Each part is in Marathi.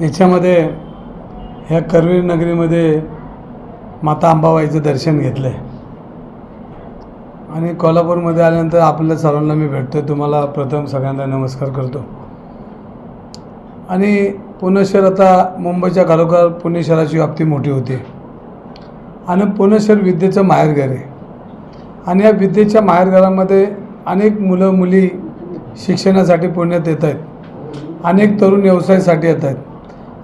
याच्यामध्ये ह्या करवीर नगरीमध्ये माता अंबाबाईचं दर्शन घेतलं आहे आणि कोल्हापूरमध्ये आल्यानंतर आपल्या सर्वांना मी भेटतो तुम्हाला प्रथम सगळ्यांना नमस्कार करतो. आणि पुणे शहर आता मुंबईच्या खालोखाल पुणे शहराची व्याप्ती मोठी होती. आणि पुणे शहर विद्येचं माहेरघर आहे. आणि या विद्येच्या माहेरघरामध्ये अनेक मुलं मुली शिक्षणासाठी पुण्यात येत आहेत. अनेक तरुण व्यवसायासाठी येत आहेत.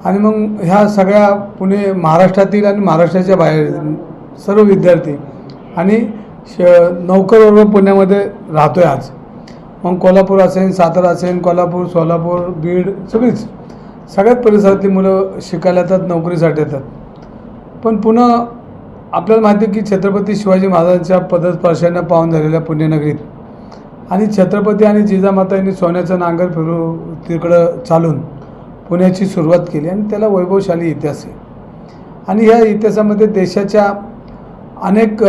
आणि मग ह्या सगळ्या पुणे महाराष्ट्रातील आणि महाराष्ट्राच्या बाहेर सर्व विद्यार्थी आणि श नौकरवर्ग पुण्यामध्ये राहतो आहे आज. मग कोल्हापूर असेल सातारा असेल कोल्हापूर सोलापूर बीड सगळीच. सगळ्याच परिसरातली मुलं शिकायला येतात नोकरीसाठी येतात. पण पुन्हा आपल्याला माहिती आहे की छत्रपती शिवाजी महाराजांच्या पदस्पर्शानं पाहून झालेल्या पुण्यनगरीत आणि छत्रपती आणि जिजामाता यांनी सोन्याचं नांगर फिरू तिकडं चालून पुण्याची सुरुवात केली आणि त्याला वैभवशाली इतिहास आहे. आणि ह्या इतिहासामध्ये देशाच्या अनेक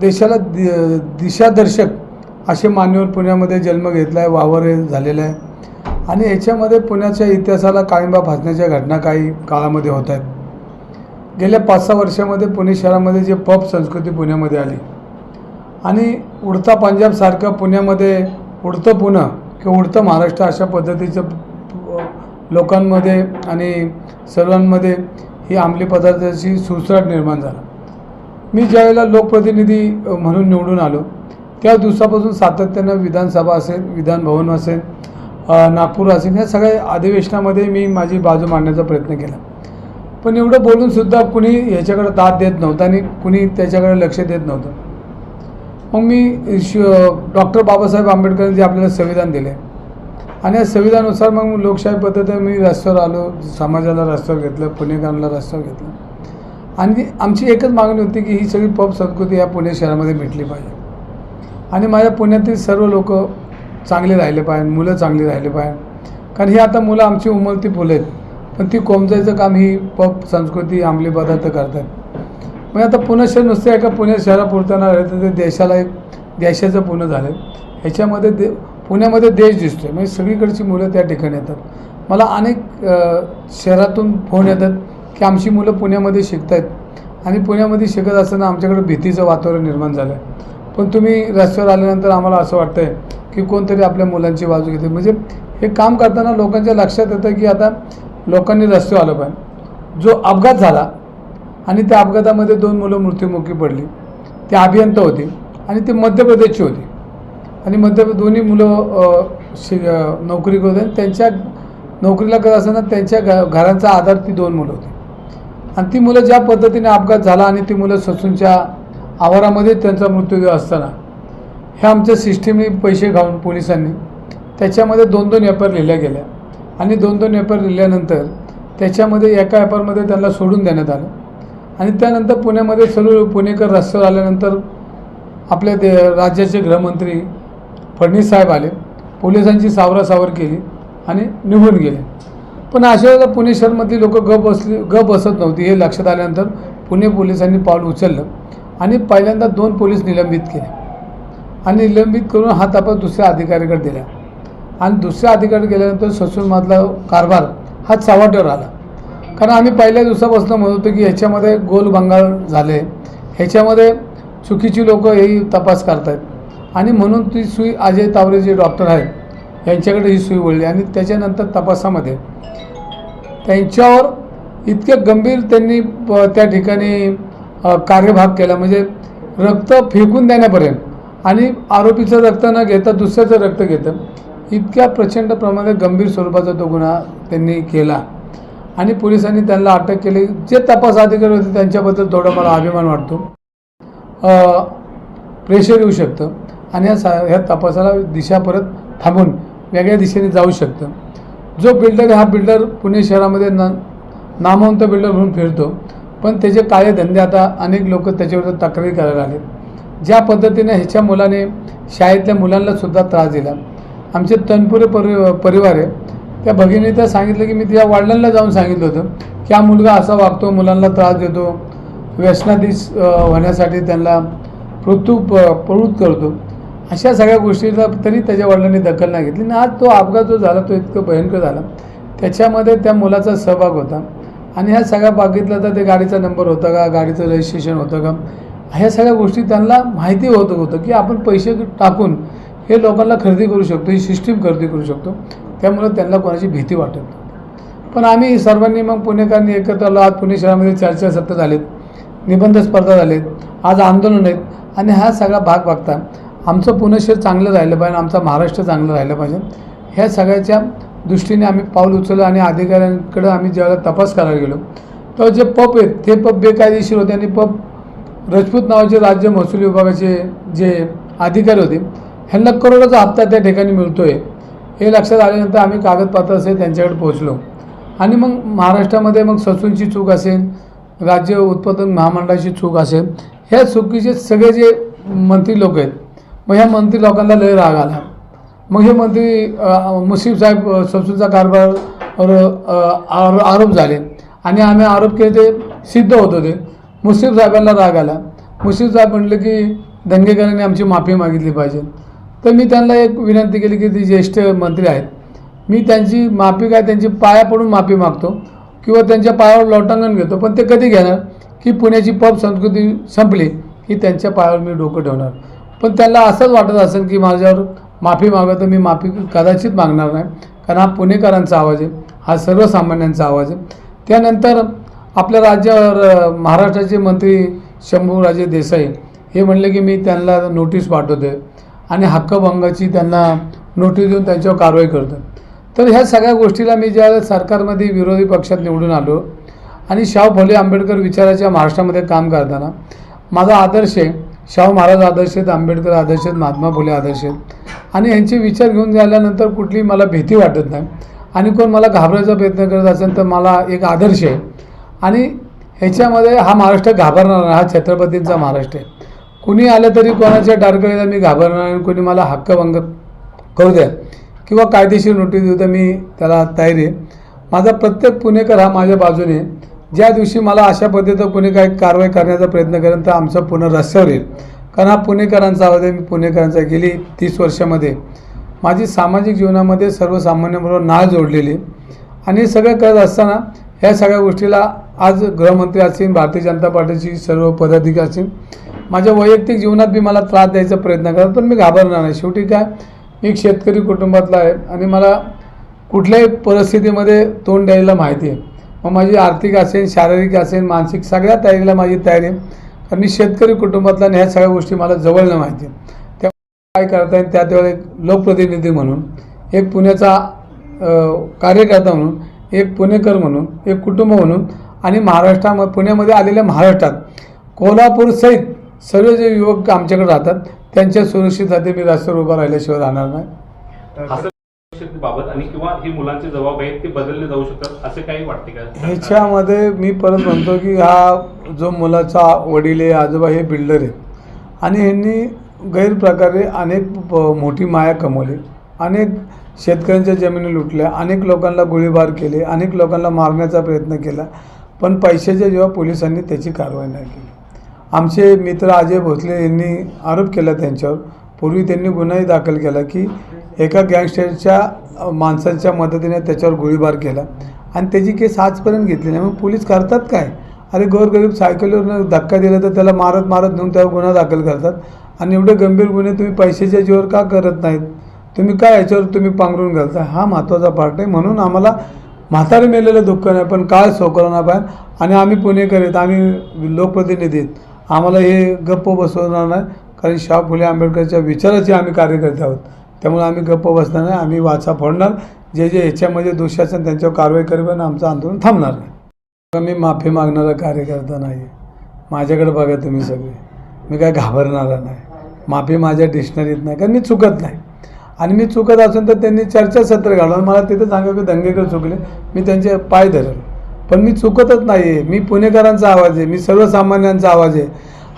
देशाला दि दिशादर्शक असे मान्यवर पुण्यामध्ये जन्म घेतला आहे वावर झालेला आहे. आणि याच्यामध्ये पुण्याच्या इतिहासाला काळिंबा फासण्याच्या घटना काही काळामध्ये होत आहेत. गेल्या पाच सहा वर्षामध्ये पुणे शहरामध्ये जे पब संस्कृती पुण्यामध्ये आली. आणि उडता पंजाबसारखं पुण्यामध्ये उडतं पुणं किंवा उडतं महाराष्ट्र अशा पद्धतीचं लोकांमध्ये आणि सर्वांमध्ये ही अंमली पदार्थाची सुसराट निर्माण झाला. मी ज्यावेळेला लोकप्रतिनिधी म्हणून निवडून आलो त्या दिवसापासून सातत्यानं विधानसभा असेल विधानभवन असेल नागपूर असेल या सगळ्या अधिवेशनामध्ये मी माझी बाजू मांडण्याचा प्रयत्न केला. पण एवढं बोलूनसुद्धा कुणी ह्याच्याकडे दाद देत नव्हतं आणि कुणी त्याच्याकडे लक्ष देत नव्हतं. मग मी श डॉक्टर बाबासाहेब आंबेडकरांनी जे आपल्याला संविधान दिले आणि या संविधानानुसार मग लोकशाही पद्धतीने मी रस्त्यावर आलो समाजाला रस्त्यावर घेतलं पुणेकरांना रस्त्यावर घेतलं. आणि आमची एकच मागणी होती की ही सगळी पब संस्कृती या पुणे शहरामध्ये मिटली पाहिजे. आणि माझ्या पुण्यातील सर्व लोक चांगले राहिले पाहिजे मुलं चांगली राहिले पाहिजे. कारण ही आता मुलं आमची उमलती फुलं आहेत. पण ती कोमजायचं काम ही पब संस्कृती अंमली पदार्थ करतात. मग आता पुणे शहर नुसते एका पुणे शहरापुरतं न राहिलं तर ते देशाला एक देशाचं पुणे झालं. ह्याच्यामध्ये दे पुण्यामध्ये देश दिसतो म्हणजे सगळीकडची मुलं त्या ठिकाणी येतात. मला अनेक शहरातून फोन येतात की आमची मुलं पुण्यामध्ये शिकत आहेत आणि पुण्यामध्ये शिकत असताना आमच्याकडे भीतीचं वातावरण निर्माण झालं आहे पण तुम्ही रस्त्यावर आल्यानंतर आम्हाला असं वाटतं आहे की कोणतरी आपल्या मुलांची बाजू घेते म्हणजे हे काम करताना लोकांच्या लक्षात येतं की आता लोकांनी रस्त्यावर आलं पाहिजे. जो अपघात झाला आणि त्या अपघातामध्ये दोन मुलं मृत्युमुखी पडली. ते अभियंता होती आणि ते मध्य प्रदेशची होती. आणि मध्य दोन्ही मुलं शि नोकरी करत आणि त्यांच्या नोकरीला करत असताना त्यांच्या घ घरांचा आधार ती दोन मुलं होती. आणि ती मुलं ज्या पद्धतीने अपघात झाला आणि ती मुलं ससूनच्या आवारामध्ये त्यांचा मृत्यूदेह असताना ह्या आमच्या सिस्टीमने पैसे घालून पोलिसांनी त्याच्यामध्ये दोन दोन एफ लिहिल्या गेल्या. आणि दोन दोन एफ लिहिल्यानंतर त्याच्यामध्ये एका एफ आरमध्ये त्यांना सोडून देण्यात आलं. आणि त्यानंतर पुण्यामध्ये सर्व पुणेकर रस्त्यावर आल्यानंतर आपल्या दे राज्याचे गृहमंत्री फडणवीस साहेब आले पोलिसांची सावरासावर केली आणि निघून गेले. पण अशा वेळेला पुणे शहरमधली लोक ग बसली ग बसत नव्हती हे लक्षात आल्यानंतर पुणे पोलिसांनी पाऊल उचललं आणि पहिल्यांदा दोन पोलीस निलंबित केले आणि निलंबित करून हा तपास दुसऱ्या अधिकाऱ्याकडे दिला. आणि दुसऱ्या अधिकाऱ्याकडे गेल्यानंतर ससूनमधला कारभार हा चव्हाट्यावर आला. कारण आम्ही पहिल्या दिवसापासून म्हणत होतो की ह्याच्यामध्ये गोलभंगाळ झाले. ह्याच्यामध्ये चुकीची लोकं हे तपास करतायत. आणि म्हणून ती सुई अजय तावरे जे डॉक्टर आहेत यांच्याकडे ही सुई वळली. आणि त्याच्यानंतर तपासामध्ये त्यांच्यावर इतके गंभीर त्यांनी प- त्या ठिकाणी कार्यभाग केला. म्हणजे रक्त फेकून देण्यापर्यंत. आणि आरोपीचं रक्त न घेता दुसऱ्याचं रक्त घेतं. इतक्या प्रचंड प्रमाणात गंभीर स्वरूपाचा तो गुन्हा त्यांनी केला. आणि पोलिसांनी त्यांना अटक केली. जे तपास अधिकारी होते त्यांच्याबद्दल थोडा मला अभिमान वाटतो. प्रेशर येऊ शकतं. आणि ह्या सा ह्या तपासाला दिशा परत थांबून वेगळ्या दिशेने जाऊ शकतं. जो बिल्डर हा बिल्डर पुणे शहरामध्ये ना नामवंत बिल्डर म्हणून फिरतो. पण त्याचे काळे धंदे आता अनेक लोक त्याच्याविरुद्ध तक्रारी करायला आले ज्या पद्धतीने ह्याच्या मुलाने शाळेतल्या मुलांनासुद्धा त्रास दिला. आमचे तनपुरे परि परिवार आहे. त्या भगिनी तर सांगितलं की मी तिच्या वडिलांना जाऊन सांगितलं होतं की हा मुलगा असा वागतो मुलांना त्रास देतो. व्यसनाधीश होण्यासाठी त्यांना प्रवृत्त प्रवृत्त करतो. अशा सगळ्या गोष्टीला तरी त्याच्या वडिलांनी दखल नाही घेतली. आणि आज तो अपघात जो झाला तो इतकं भयंकर झाला. त्याच्यामध्ये त्या मुलाचा सहभाग होता. आणि ह्या सगळ्या बघितलं तर ते गाडीचा नंबर होता का गाडीचं रजिस्ट्रेशन होतं का? ह्या सगळ्या गोष्टी त्यांना माहिती होत होतं की आपण पैसे टाकून हे लोकांना खरेदी करू शकतो ही सिस्टीम खरेदी करू शकतो. त्यामुळे त्यांना कोणाची भीती वाटत नव्हती. पण आम्ही सर्वांनी मग पुणेकरांनी एकत्र आलो. आज पुणे शहरामध्ये चर्चा चर्चासत्र झालेत. निबंध स्पर्धा झालेत. आज आंदोलन आहेत. आणि हा सगळा भाग बघता आमचं पुणे शहर चांगलं राहिलं पाहिजे आमचा महाराष्ट्र चांगलं राहिलं पाहिजे. ह्या सगळ्याच्या दृष्टीने आम्ही पाऊल उचललं आणि अधिकाऱ्यांकडं आम्ही ज्यावेळेला तपास करायला गेलो तर जे पब आहेत ते पब बेकायदेशीर होते आणि पब राजपूत नावाचे राज्य महसूल विभागाचे जे अधिकारी होते ह्यांना करोडाचा हप्ता त्या ठिकाणी मिळतो आहे हे लक्षात आल्यानंतर आम्ही कागदपत्र असेल त्यांच्याकडे पोहोचलो. आणि मग महाराष्ट्रामध्ये मग ससूनची चूक असेल राज्य उत्पादन महामंडळाची चूक असेल ह्या चुकीचे सगळे जे मंत्री लोक आहेत मग ह्या मंत्री लोकांना लय राग आला. मग हे मंत्री मुसीफ साहेब अ, कारभार आरोप झाले. आणि आम्ही आरोप केले ते सिद्ध होत होते. मुसीफ साहेबांना राग आला. मुसीफ साहेब म्हटले की दंगेकरांनी आमची माफी मागितली पाहिजे. तर मी त्यांना एक विनंती केली की ते ज्येष्ठ मंत्री आहेत. मी त्यांची माफी काय त्यांची पाया पडून माफी मागतो किंवा त्यांच्या पायावर लोटांगण घेतो. पण ते कधी घेणार? की पुण्याची पब संस्कृती संपली की त्यांच्या पायावर मी डोकं ठेवणार. पण त्यांना असंच वाटत असेल की माझ्यावर माफी मागत तर मी माफी कदाचित मागणार नाही. कारण हा पुणेकरांचा आवाज आहे हा सर्वसामान्यांचा आवाज आहे. त्यानंतर आपल्या राज्यावर महाराष्ट्राचे मंत्री शंभूराजे देसाई हे म्हणले की मी त्यांना नोटीस पाठवते आणि हक्कभंगाची त्यांना नोटीस देऊन त्यांच्यावर कारवाई करतो तर ह्या सगळ्या गोष्टीला मी ज्या सरकारमध्ये विरोधी पक्षात निवडून आलो आणि शाहू फुले आंबेडकर विचाराच्या महाराष्ट्रामध्ये काम करताना माझा आदर्श आहे शाहू महाराज आदर्श आहेत आंबेडकर आदर्श आहेत महात्मा फुले आदर्श आहेत. आणि यांचे विचार घेऊन झाल्यानंतर कुठली मला भीती वाटत नाही. आणि कोण मला घाबरायचा प्रयत्न करत असेल तर मला एक आदर्श आहे. आणि ह्याच्यामध्ये हा महाराष्ट्र घाबरणार नाही हा छत्रपतींचा महाराष्ट्र आहे. कुणी आलं तरी कोणाच्या टारकळीला मी घाबरणार आणि कोणी मला हक्कभंग करू द्या किंवा कायदेशीर नोटीस देऊ तर मी त्याला तयारी आहे. माझा प्रत्येक पुणेकर हा माझ्या बाजूने आहे. ज्या दिवशी मला अशा पद्धतीनं कोणी काही कारवाई करण्याचा प्रयत्न करेन तर आमचं पुन्हा रस्त्यावर येईल कारण हा पुणेकरांचा आवाज आहे मी पुणेकरांचा गेली तीस वर्षामध्ये. माझी सामाजिक जीवनामध्ये सर्वसामान्यांबरोबर नाळ जोडलेली. आणि हे सगळं करत असताना ह्या सगळ्या गोष्टीला आज गृहमंत्री असतील भारतीय जनता पार्टीची सर्व पदाधिकारी असतील माझ्या वैयक्तिक जीवनात मी मला त्रास द्यायचा प्रयत्न करतात पण मी घाबरणार नाही. शेवटी काय मी एक शेतकरी कुटुंबातला आहे आणि मला कुठल्याही परिस्थितीमध्ये तोंड द्यायला माहिती आहे. मग माझी आर्थिक असेल शारीरिक असेल मानसिक सगळ्या तयारीला माझी तयारी आहे. कारण मी शेतकरी कुटुंबातला ह्या सगळ्या गोष्टी मला जवळनं माहिती त्या काय करता येईल त्या वेळेला एक लोकप्रतिनिधी म्हणून एक पुण्याचा कार्यकर्ता म्हणून एक पुणेकर म्हणून एक कुटुंब म्हणून आणि महाराष्ट्रामध्ये पुण्यामध्ये आलेल्या महाराष्ट्रात कोल्हापूरसहित सर्व जे युवक आमच्याकडे राहतात त्यांच्या सुरक्षितसाठी मी रस्त्यावर उभा राहिल्याशिवाय राहणार नाही. बाबत आणि किंवा हे मुलांचे जबाब आहेत ते बदलले जाऊ शकतात असे काही वाटते का? ह्याच्यामध्ये मी परत म्हणतो की हा जो मुलाचा वडील आहे आजोबा हे बिल्डर आहेत. आणि ह्यांनी गैरप्रकारे अनेक मोठी माया कमवली. अनेक शेतकऱ्यांच्या जमिनी लुटल्या अनेक लोकांना गोळीबार केले अनेक लोकांना मारण्याचा प्रयत्न केला पण पैशाच्या जेव्हा पोलिसांनी त्याची कारवाई नाही केली. आमचे मित्र अजय भोसले यांनी आरोप केला त्यांच्यावर. पूर्वी त्यांनी गुन्हाही दाखल केला की एका गँगस्टरच्या माणसांच्या मदतीने त्याच्यावर गोळीबार केला. आणि त्याची केस आजपर्यंत घेतली नाही. मग पोलीस करतात काय? अरे गोरगरीब सायकलीवरनं धक्का दिला तर त्याला मारत मारत नेऊन त्यावर गुन्हा दाखल करतात. आणि एवढे गंभीर गुन्हे तुम्ही पैशाच्या जीवर का करत नाहीत? तुम्ही काय याच्यावर तुम्ही पांघरून घालता? हा महत्त्वाचा पार्ट आहे. म्हणून आम्हाला म्हातारे मेलेलं दुःख नाही पण काय सोकरणार पाहिजे आणि आम्ही पुणेकर आहेत. आम्ही लोकप्रतिनिधी आहेत. आम्हाला हे गप्प बसवणार नाही. कारण शाह फुले आंबेडकरच्या विचाराचे आम्ही कार्यकर्ते आहोत. त्यामुळे आम्ही गप्प बसणार नाही आम्ही वाचा फोडणार. जे जे याच्यामध्ये दोषी असेल त्यांच्यावर कारवाई करू आणि आमचं आंदोलन थांबणार नाही. मी माफी मागणारा कार्यकर्ता नाही आहे माझ्याकडे बघा तुम्ही सगळे. मी काय घाबरणारा नाही. माफी माझ्या डिक्शनरीत नाही कारण मी चुकत नाही. आणि मी चुकत असून तर त्यांनी चर्चासत्र घालून मला तिथं सांगा की दंगेकर चुकले. मी त्यांचे पाय धरेल. पण मी चुकतच नाही आहे मी पुणेकरांचा आवाज आहे. मी सर्वसामान्यांचा आवाज आहे.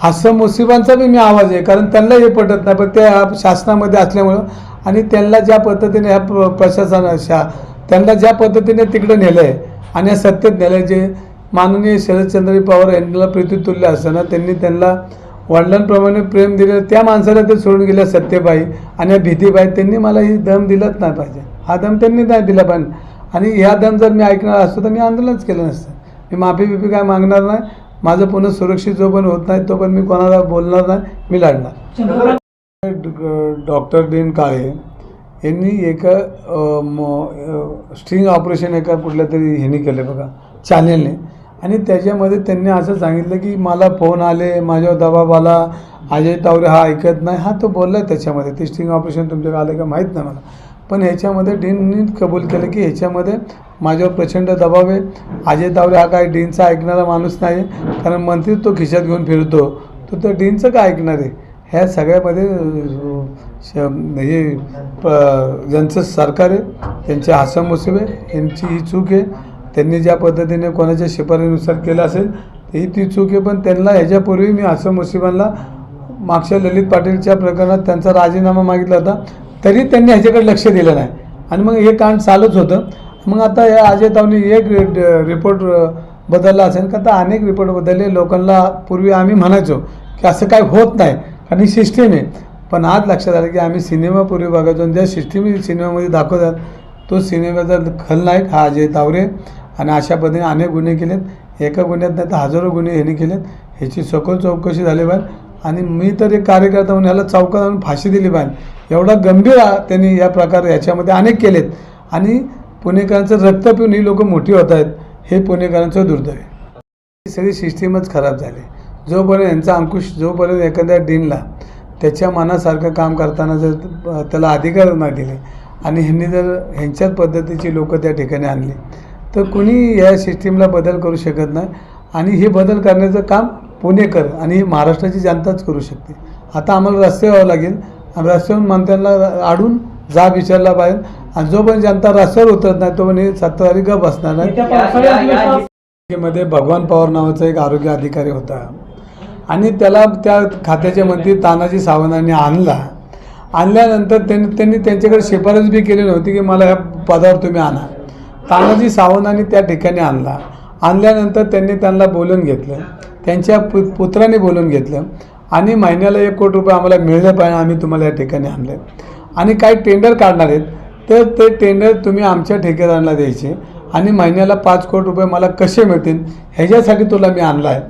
हास्य मुसिबांचा बी मी आवाज आहे. कारण त्यांना हे पटत नाही. पण त्या शासनामध्ये असल्यामुळं आणि त्यांना ज्या पद्धतीने ह्या प्र प्रशासना शा त्यांना ज्या पद्धतीने तिकडे नेलं आहे आणि या सत्तेत नेलं आहे जे माननीय शरदचंद्र पवार यांना प्रीतीतुल्य असताना त्यांनी त्यांना वडिलांप्रमाणे प्रेम दिलं त्या माणसाला ते सोडून गेल्या सत्यबाई आणि या भीतीबाई. त्यांनी मला ही दम दिलाच नाही पाहिजे. हा दम त्यांनी नाही दिला पण आणि ह्या दम जर मी ऐकणार असतो तर मी आंदोलनच केलं नसतं. मी माफी बिफी काय मागणार नाही. माझं पुन्हा सुरक्षित जो पण होत नाही तो पण मी कोणाला बोलणार नाही. मी लढणार. डॉक्टर डीन काळे यांनी एका म- स्ट्रिंग ऑपरेशन एका कुठल्या तरी ह्यानी केलं बघा चॅनेलने. आणि त्याच्यामध्ये त्यांनी असं सांगितलं की मला फोन आले माझ्यावर दबाव आला अजय तावरे हा ऐकत नाही हा तो बोलला त्याच्यामध्ये. ते स्ट्रिंग ऑपरेशन तुमच्याकडे आलं का माहीत नाही मला. पण ह्याच्यामध्ये डीननी कबूल केलं की ह्याच्यामध्ये माझ्यावर प्रचंड दबाव आहे. अजय तावरे हा काय डीनचा ऐकणारा माणूस नाही कारण मंत्री तो खिशात घेऊन फिरतो. तो तर डीनचं काय ऐकणार आहे? ह्या सगळ्यामध्ये श- हे प- ज्यांचं सरकार आहे त्यांचे हसन मुसीब आहे यांची ही चूक आहे. त्यांनी ज्या पद्धतीने कोणाच्या शिफारीनुसार केलं असेल ही ती चूक आहे. पण त्यांना ह्याच्यापूर्वी मी हसन मुसीबांना मागच्या ललित पाटीलच्या प्रकरणात त्यांचा राजीनामा मागितला होता. तरी त्यांनी ह्याच्याकडे लक्ष दिलं नाही. आणि मग हे कांड चालूच होतं. मग आता या अजय तावनी एक रिपोर्ट बदलला असेल. का तर अनेक रिपोर्ट बदलले. लोकांना पूर्वी आम्ही म्हणायचो की असं काय होत नाही. आणि सिस्टीम आहे. पण आज लक्षात आलं की आम्ही सिनेमा पूर्वी बघायचो ज्या सिस्टीम सिनेमामध्ये दाखवतात तो सिनेमाचा खलनायक हा अजय तावरे आणि अशा पद्धतीने अनेक गुन्हे केलेत. एका गुन्ह्यात नाही तर हजारो गुन्हे ह्यांनी केलेत. ह्याची सखोल चौकशी झाली पाहिजे. आणि मी तर एक कार्यकर्ता म्हणून ह्याला चौकात आणून फाशी दिली पाहिजे. एवढा गंभीर त्यांनी या प्रकार याच्यामध्ये अनेक केलेत. आणि पुणेकरांचं रक्त पिऊन ही लोकं मोठी होत आहेत. हे पुणेकरांचं दुर्दैव आहे. ही सगळी सिस्टीमच खराब झाली. जोपर्यंत यांचा अंकुश जोपर्यंत एखाद्या डीनला त्याच्या मनासारखं काम करताना जर त्याला अधिकार नाही दिले आणि ह्यांनी जर ह्यांच्याच पद्धतीची लोक त्या ठिकाणी आणली तर कुणी या सिस्टीमला बदल करू शकत नाही. आणि हे बदल करण्याचं काम पुणेकर आणि ही महाराष्ट्राची जनताच करू शकते. आता आम्हाला रस्ते यावं लागेल आणि रस्त्यावरून मंत्र्यांना आडून जाब विचारला पाहिजे. आणि जोपर्यंत जनता रस्त्यावर उतरत नाही तोपर्यंत सत्ताधारी गप बसणार नाही. मध्ये भगवान पवार नावाचा एक आरोग्य अधिकारी होता. आणि त्याला त्या खात्याचे मंत्री तानाजी सावंतांनी आणला. आणल्यानंतर त्यांनी त्यांनी त्यांच्याकडे शिफारस बी केली नव्हती की मला ह्या पदावर तुम्ही आणा. तानाजी सावंतांनी त्या ठिकाणी आणला. आणल्यानंतर त्यांनी त्यांना बोलून घेतलं. त्यांच्या पु पुत्राने बोलून घेतलं. आणि महिन्याला एक कोटी रुपये आम्हाला मिळले पाहिजे आम्ही तुम्हाला या ठिकाणी आणले. आणि काही टेंडर काढणार आहेत तर ते टेंडर तुम्ही आमच्या ठेकेदारांना द्यायचे. आणि महिन्याला पाच कोटी रुपये मला कसे मिळतील ह्याच्यासाठी तुला मी आणला आहे.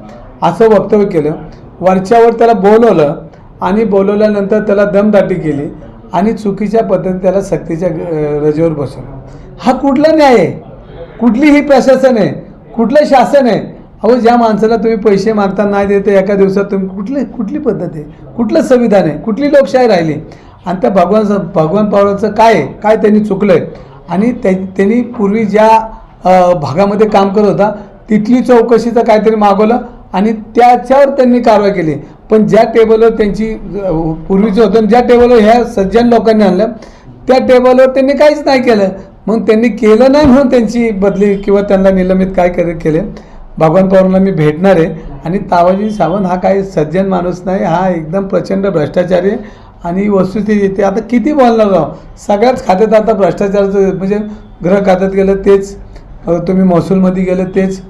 असं वक्तव्य केलं. वरच्यावर त्याला बोलवलं आणि बोलवल्यानंतर त्याला दमदाटी केली आणि चुकीच्या पद्धतीने त्याला सक्तीच्या रजेवर बसवलं. हा कुठला न्याय आहे? कुठली ही प्रशासन आहे? कुठलं शासन आहे? अहो ज्या माणसाला तुम्ही पैसे मागता नाही देते एका दिवसात तुम्ही कुठली कुठली पद्धत आहे? कुठलं संविधान आहे? कुठली लोकशाही राहिली? आणि त्या भगवान भगवान पावलाचं काय आहे? काय त्यांनी चुकलं आहे आणि त्या त्यांनी पूर्वी ज्या भागामध्ये काम करत होता तिथली चौकशीचं काहीतरी मागवलं आणि त्याच्यावर त्यांनी कारवाई केली. पण ज्या टेबलवर त्यांची पूर्वीचं होतं आणि ज्या टेबलवर ह्या सज्जन लोकांनी आणलं त्या टेबलवर त्यांनी काहीच नाही केलं. मग त्यांनी केलं नाही म्हणून त्यांची बदली किंवा त्यांना निलंबित काय करे केले. भगवान पवारांना मी भेटणार आहे. आणि तावाजी सावंत हा काही सज्जन माणूस नाही हा एकदम प्रचंड भ्रष्टाचारी आहे. आणि वस्तुस्थिती येते आता किती बोलणार राव सगळ्याच खात्यात आता भ्रष्टाचाराचं म्हणजे ग्रह खात्यात गेलं तेच. तुम्ही महसूलमध्ये गेलं तेच.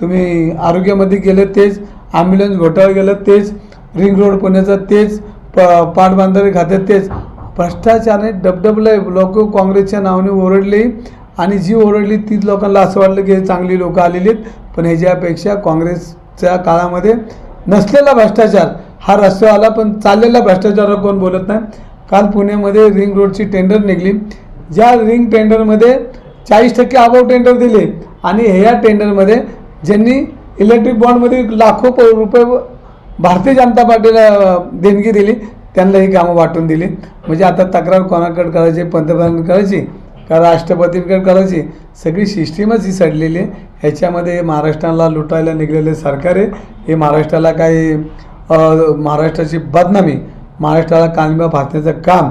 तुम्ही आरोग्यामध्ये गेलं तेच ॲम्ब्युलन्स घोटाळा गेलं तेच रिंग रोड पुण्याचं तेच प पाटबंधारे खात्यात तेच. भ्रष्टाचाराने डबडबलं लोक काँग्रेसच्या नावाने ओरडले आणि जी ओरडली तीच लोकांना असं वाटलं की चांगली लोकं आलेली आहेत. पण ह्याच्यापेक्षा काँग्रेसच्या काळामध्ये नसलेला भ्रष्टाचार हा रस्त्यावर आला पण चाललेला भ्रष्टाचारावर कोण बोलत नाही. काल पुण्यामध्ये रिंग रोडची टेंडर निघली. ज्या रिंग टेंडरमध्ये चाळीस टक्के अभाव टेंडर दिले आणि ह्या टेंडरमध्ये ज्यांनी इलेक्ट्रिक बॉन्डमध्ये लाखो रुपये भारतीय जनता पार्टीला देणगी दिली त्यांना ही कामं वाटून दिली. म्हणजे आता तक्रार कोणाकडे करायची पंतप्रधानांकडे करायची का राष्ट्रपतींकडे करायची सगळी सिस्टीमच ही सडलेली आहे. ह्याच्यामध्ये महाराष्ट्राला लुटायला निघलेले सरकार आहे. हे महाराष्ट्राला काही महाराष्ट्राची बदनामी महाराष्ट्राला कानबा फासण्याचं काम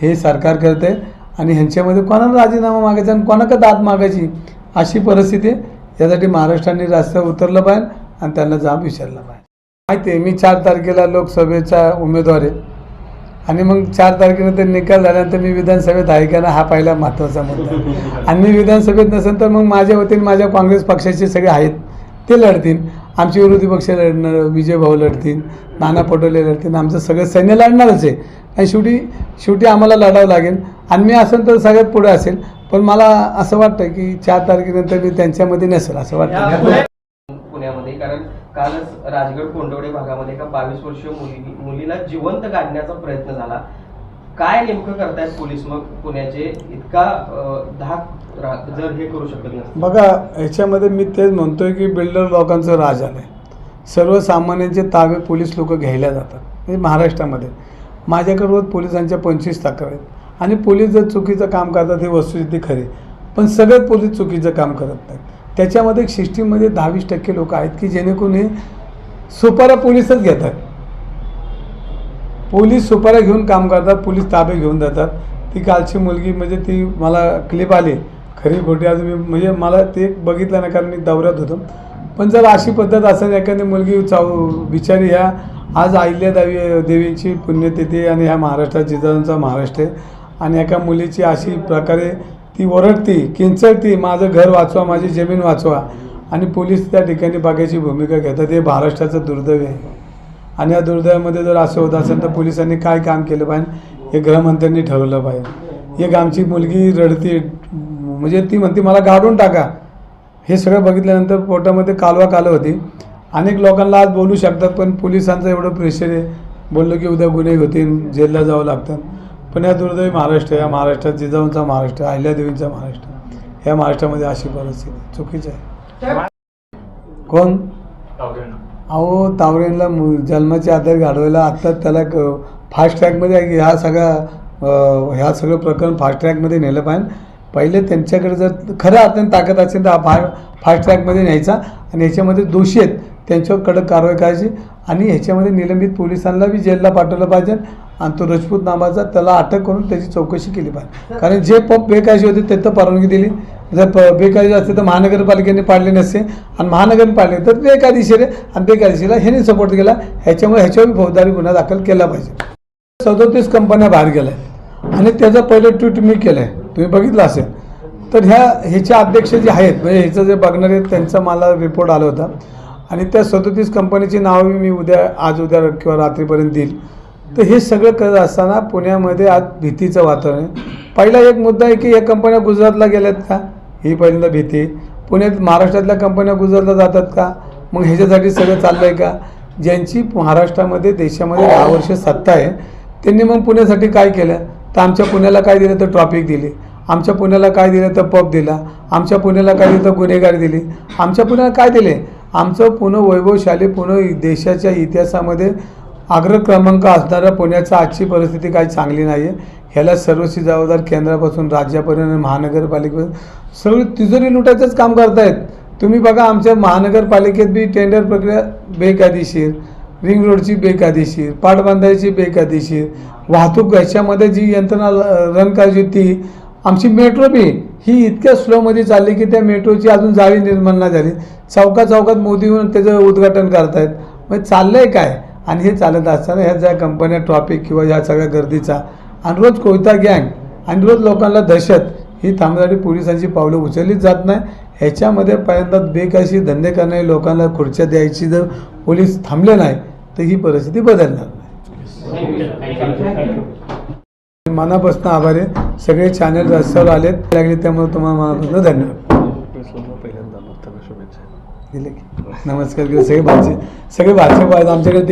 हे सरकार करते आणि ह्यांच्यामध्ये कोणाला राजीनामा मागायचा आणि कोणाकडे दाद मागायची अशी परिस्थिती आहे. यासाठी महाराष्ट्राने रस्त्यावर उतरलं पाहिजे आणि त्यांना जाब विचारला पाहिजे. माहिती आहे मी चार तारखेला लोकसभेचा उमेदवार आहे. आणि मग चार तारखेनंतर निकाल झाल्यानंतर मी विधानसभेत आहे का ना हा पहिला महत्त्वाचा मुद्दा आणि मी विधानसभेत नसेल तर मग माझ्या वतीने माझ्या काँग्रेस पक्षाचे सगळे आहेत ते लढतील. आमचे विरोधी पक्ष लढणार विजय भाऊ लढतील नाना पटोले लढतील आमचं सगळं सैन्य लढणारच आहे. आणि शेवटी शेवटी आम्हाला लढावं लागेल. आणि मी असेल तर सगळ्यात पुढे असेल. पण मला असं वाटतं की चार तारखेनंतर मी त्यांच्यामध्ये नसेल असं वाटतं. पुण्यामध्ये कारण कालच राजगड कोंडवडे भागामध्ये एका बावीस वर्षीय मुली मुलीला जिवंत काढण्याचा प्रयत्न झाला. काय नेमकं करतायत पोलीस? मग पुण्याचे इतका धाक जर हे करू शकत नाही बघा ह्याच्यामध्ये मी तेच म्हणतोय की बिल्डर लोकांचं राज आलं आहे सर्वसामान्यांचे ताबे पोलीस लोक घ्यायला जातात. हे महाराष्ट्रामध्ये. माझ्याकडे रोज पोलिसांच्या पंचवीस तक्रार आहेत. आणि पोलीस जर चुकीचं काम करतात हे वस्तुस्थिती खरी पण सगळेच पोलीस चुकीचं काम करत नाहीत. त्याच्यामध्ये एक सिस्टीममध्ये दहावीस टक्के लोक आहेत की जेणेकरून हे सुपारा पोलीसच घेतात. पोलीस सुपाऱ्या घेऊन काम करतात पोलीस ताबे घेऊन जातात ती कालची मुलगी म्हणजे ती मला क्लिप आली. खरी खोटी आज मी म्हणजे मला ते बघितलं ना कारण मी दौऱ्यात होतो. पण जर अशी पद्धत असेल एखादी मुलगी चाव बिचारी ह्या आज आईल्या देवी देवींची पुण्यतिथी आणि ह्या महाराष्ट्रात जिजाऊंचा महाराष्ट्र आहे. आणि एका मुलीची अशी प्रकारे ती ओरडती किंचळती माझं घर वाचवा माझी जमीन वाचवा. आणि पोलीस त्या ठिकाणी बघायची भूमिका घेतात. हे महाराष्ट्राचं दुर्दैव आहे. आणि या दुर्दैवामध्ये जर असं होत असेल तर पोलिसांनी काय काम केलं पाहिजे? हे गृहमंत्र्यांनी ठरवलं पाहिजे. एक आमची मुलगी रडती म्हणजे ती म्हणते मला गाडून टाका. हे सगळं बघितल्यानंतर पोटामध्ये कालवा कालं होती. अनेक लोकांना आज बोलू शकतात पण पोलिसांचं एवढं प्रेशर आहे. बोललो की उद्या गुन्हे होतील जेलला जावं लागतं. पण या दुर्दैवी महाराष्ट्र या महाराष्ट्रात जिजाऊंचा महाराष्ट्र अहिल्यादेवींचा महाराष्ट्र. या महाराष्ट्रामध्ये अशी परिस्थिती चुकीची आहे. कोण? अहो तावरेंना मु- जन्माचे आधार घडवायला आत्ता त्याला क- फास्ट ट्रॅकमध्ये ह्या सगळ्या ह्या सगळं प्रकरण फास्ट ट्रॅकमध्ये नेलं पाहिजे. पहिले त्यांच्याकडे जर खरं अत्यंत ताकद असेल तर हा फा फास्ट ट्रॅकमध्ये न्यायचा. आणि ह्याच्यामध्ये दोषी आहेत. त्यांच्यावर कडक कारवाई करायची. आणि ह्याच्यामध्ये निलंबित पोलिसांना बी जेलला पाठवलं पाहिजे. आणि तो रजपूत नावाचा त्याला अटक करून त्याची चौकशी केली पाहिजे. कारण जे पप बेकायशी होते ते तर परवानगी दिली. जर प बेकायदेशीर असते तर महानगरपालिकेने पाडले नसते. आणि महानगरने पाडले तर बेकायदेशीर आहे. आणि बेकायदेशीरला ह्याने सपोर्ट केला. ह्याच्यामुळे ह्याच्यावर फौजदारी गुन्हा दाखल केला पाहिजे. सदोतीस कंपन्या बाहेर गेल्या. आणि त्याचा पहिलं ट्विट मी केलं आहे तुम्ही बघितलं असेल. तर ह्या ह्याचे अध्यक्ष जे आहेत म्हणजे ह्याचं जे बघणारे आहेत, त्यांचा मला रिपोर्ट आला होता. आणि त्या सदोतीस कंपनीची नावं मी उद्या आज उद्या किंवा रात्रीपर्यंत देईल. तर हे सगळं करत असताना पुण्यामध्ये आज भीतीचं वातावरण आहे. पहिला एक मुद्दा आहे की या कंपन्या गुजरातला गेल्यात का? ही पहिल्यांदा भीती आहे. पुण्यात महाराष्ट्रातल्या कंपन्या गुजरातला जातात का? मग ह्याच्यासाठी सगळं चाललं आहे का? ज्यांची महाराष्ट्रामध्ये देशामध्ये दहा वर्ष सत्ता आहे त्यांनी मग पुण्यासाठी काय केलं? तर आमच्या पुण्याला काय दिलं? तर ट्रॉफिक दिली. आमच्या पुण्याला काय दिलं? तर पब दिला. आमच्या पुण्याला काय दिलं? तर गुन्हेगारी दिली. आमच्या पुण्याला काय दिले? आमचं पुणे वैभवशाली पुणे देशाच्या इतिहासामध्ये अग्र क्रमांक असणाऱ्या पुण्याचा आजची परिस्थिती काही चांगली नाही आहे ह्याला सर्वस्वी जबाबदार केंद्रापासून राज्यापर्यंत आणि महानगरपालिकेपर्यंत तिजोरी लुटायचंच काम करतायत. तुम्ही बघा आमच्या महानगरपालिकेत बी टेंडर प्रक्रिया बेकायदेशीर रिंग रोडची बेकायदेशीर पाटबंधायची बेकायदेशीर वाहतूक घशामध्ये जी यंत्रणा ल- रन करायची ती आमची मेट्रो बी ही इतक्या स्लोमध्ये चालली की त्या मेट्रोची अजून जाळी निर्माण नाही झाली. चौका चौकात मोदी येऊन त्याचं उद्घाटन करतायत. मग चाललं आहे काय? आणि हे चालत असताना ह्या ज्या कंपन्या ट्रॉफिक किंवा ह्या सगळ्या गर्दीचा आणि रोज कोयता गँग आणि रोज लोकांना दहशत ही थांबण्यासाठी पोलिसांची पावलं उचललीच जात नाही. ह्याच्यामध्ये पहिल्यांदा बेकायशी धंदे करणारे लोकांना खुर्च्या द्यायची जर पोलीस थांबले नाही तर ही परिस्थिती बदलणार नाही. मनापासून आभार आहे. सगळे चॅनल रस्त्यावर आलेत. लागले त्यामुळे तुम्हाला मनापासून धन्यवाद. नमस्कार सगळे भाषे सगळे भाषे पाहिजे आमच्याकडे